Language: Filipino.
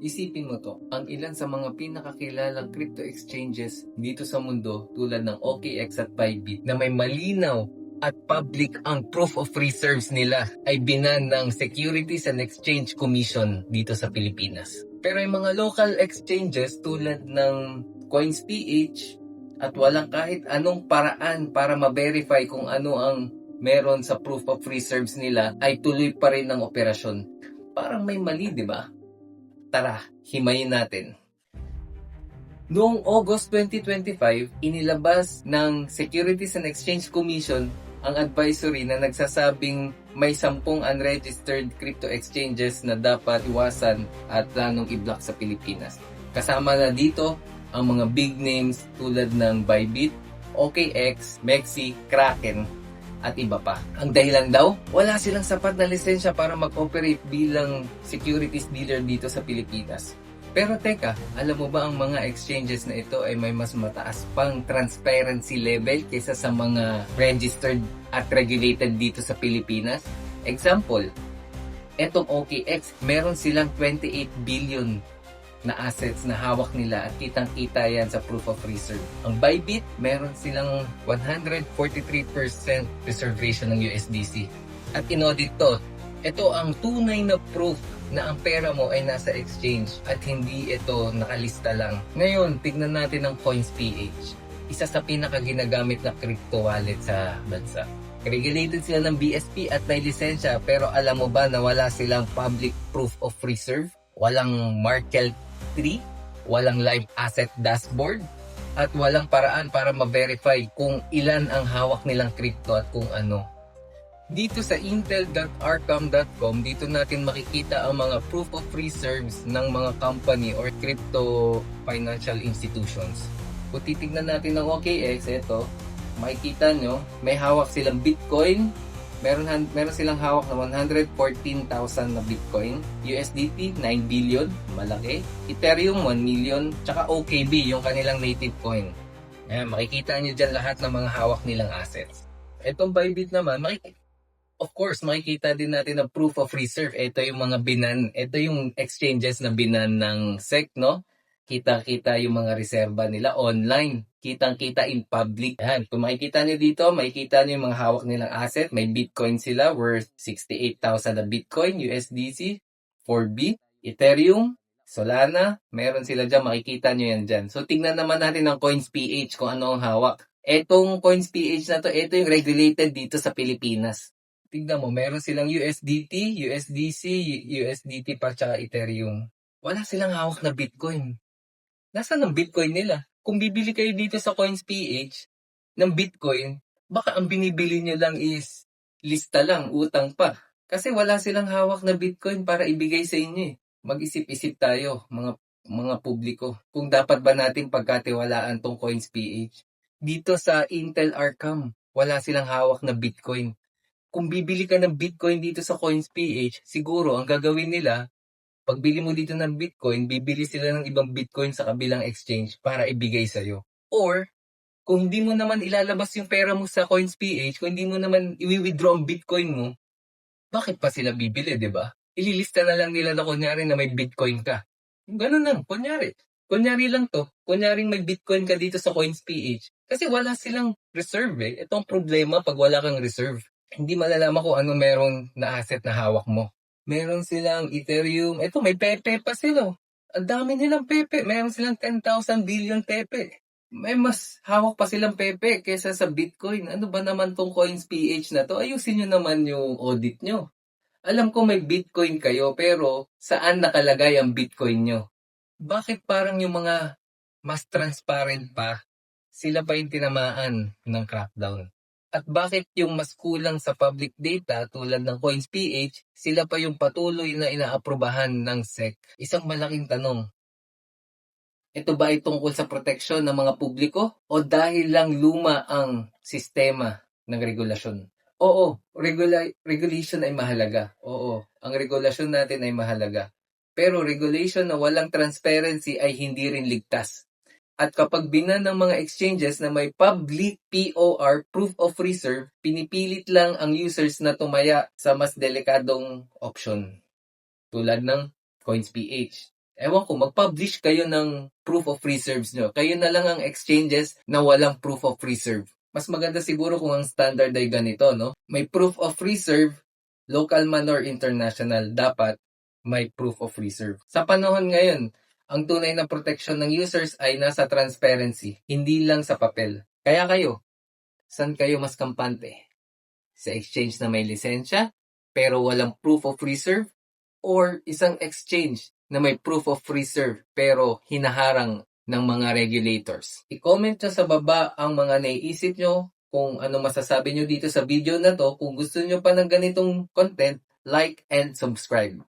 Isipin mo to, ang ilan sa mga pinakakilalang crypto exchanges dito sa mundo tulad ng OKX at Bybit na may malinaw at public ang proof of reserves nila ay binan ng Securities and Exchange Commission dito sa Pilipinas. Pero yung mga local exchanges tulad ng CoinsPH at walang kahit anong paraan para ma-verify kung ano ang meron sa proof of reserves nila ay tuloy pa rin ang operasyon. Parang may mali, di ba? Tara, himayin natin. Noong August 2025, inilabas ng Securities and Exchange Commission ang advisory na nagsasabing may sampung unregistered crypto exchanges na dapat iwasan at planong i-block sa Pilipinas. Kasama na dito ang mga big names tulad ng Bybit, OKX, Mexi, Kraken, at iba pa. Ang dahilan daw, wala silang sapat na lisensya para mag-operate bilang securities dealer dito sa Pilipinas. Pero teka, alam mo ba ang mga exchanges na ito ay may mas mataas pang transparency level kaysa sa mga registered at regulated dito sa Pilipinas? Example, etong OKX, meron silang 28 billion na assets na hawak nila at kitang-kita yan sa proof of reserve. Ang Bybit, meron silang 143% reservation ng USDC. At inaudit to, ito ang tunay na proof na ang pera mo ay nasa exchange at hindi ito nakalista lang. Ngayon, tignan natin ang CoinsPH. Isa sa pinaka-ginagamit na crypto wallet sa bansa. Regulated sila ng BSP at may lisensya pero alam mo ba na wala silang public proof of reserve? Walang Markel 3, walang live asset dashboard, at walang paraan para ma-verify kung ilan ang hawak nilang crypto at kung ano. Dito sa intel.arcam.com, dito natin makikita ang mga proof of reserves ng mga company or crypto financial institutions. Kung titignan natin ng OKX, ito, makikita nyo, may hawak silang Bitcoin, meron, meron silang hawak na 114,000 na Bitcoin, USDT 9 billion, malaki, Ethereum 1 million, tsaka OKB, yung kanilang native coin. Ayan, makikita nyo dyan lahat ng mga hawak nilang assets. Itong Bybit naman, makikita, of course, makikita din natin ang proof of reserve. Ito yung mga binan, ito yung exchanges na binan ng SEC, no? Kita-kita yung mga reserba nila online. Kitang-kita in public. Yan. Kung makikita nyo dito, makikita nyo yung mga hawak nilang asset. May Bitcoin sila worth 68,000 na Bitcoin, USDC, 4B, Ethereum, Solana. Meron sila dyan. Makikita nyo yan dyan. So, tingnan naman natin ang CoinsPH kung ano ang hawak. Etong CoinsPH na to, ito yung regulated dito sa Pilipinas. Tignan mo, meron silang USDT, USDC, USDT pa tsaka Ethereum. Wala silang hawak na Bitcoin. Nasaan ang Bitcoin nila? Kung bibili kayo dito sa CoinsPH ng Bitcoin, baka ang binibili nyo lang is lista lang, utang pa. Kasi wala silang hawak na Bitcoin para ibigay sa inyo eh. Mag-isip-isip tayo, mga mga publiko. Kung dapat ba nating pagkatiwalaan tong CoinsPH. Dito sa Intel Arcam, wala silang hawak na Bitcoin. Kung bibili ka ng Bitcoin dito sa CoinsPH, siguro ang gagawin nila, pagbili mo dito ng Bitcoin, bibili sila ng ibang Bitcoin sa kabilang exchange para ibigay sa'yo. Or, kung hindi mo naman ilalabas yung pera mo sa CoinsPH, kung hindi mo naman i-withdraw ang Bitcoin mo, bakit pa sila bibili, di ba? Ililista na lang nila na kunyari na may Bitcoin ka. Ganun lang, kunyari. Kunyari lang to. Kunyari may Bitcoin ka dito sa CoinsPH. Kasi wala silang reserve eh. Ito ang problema pag wala kang reserve. Hindi malalaman kung ano meron na asset na hawak mo. Meron silang Ethereum. Ito, may Pepe pa sila. Ang dami nilang Pepe. Meron silang 10,000 billion Pepe. May mas hawak pa silang Pepe kaysa sa Bitcoin. Ano ba naman tong CoinsPH na to? Ayusin nyo naman yung audit nyo. Alam ko may Bitcoin kayo, pero saan nakalagay ang Bitcoin nyo? Bakit parang yung mga mas transparent pa, sila pa yung tinamaan ng crackdown? At bakit yung mas kulang sa public data tulad ng CoinsPH, sila pa yung patuloy na inaaprobahan ng SEC? Isang malaking tanong. Ito ba ay tungkol sa proteksyon ng mga publiko o dahil lang luma ang sistema ng regulasyon? Oo, regula- regulation ay mahalaga. Oo, ang regulasyon natin ay mahalaga. Pero regulation na walang transparency ay hindi rin ligtas. At kapag binan ng mga exchanges na may public POR, proof of reserve, pinipilit lang ang users na tumaya sa mas delikadong option. Tulad ng CoinsPH. ewan ko, mag-publish kayo ng proof of reserves nyo. Kayo na lang ang exchanges na walang proof of reserve. Mas maganda siguro kung ang standard ay ganito, no? May proof of reserve, local man or international, dapat may proof of reserve. Sa panahon ngayon, ang tunay na protection ng users ay nasa transparency, hindi lang sa papel. Kaya kayo, saan kayo mas kampante? Sa exchange na may lisensya, pero walang proof of reserve? Or isang exchange na may proof of reserve, pero hinaharang ng mga regulators? I-comment nyo sa baba ang mga naiisip nyo, kung ano masasabi nyo dito sa video na to. Kung gusto nyo pa ng ganitong content, like and subscribe.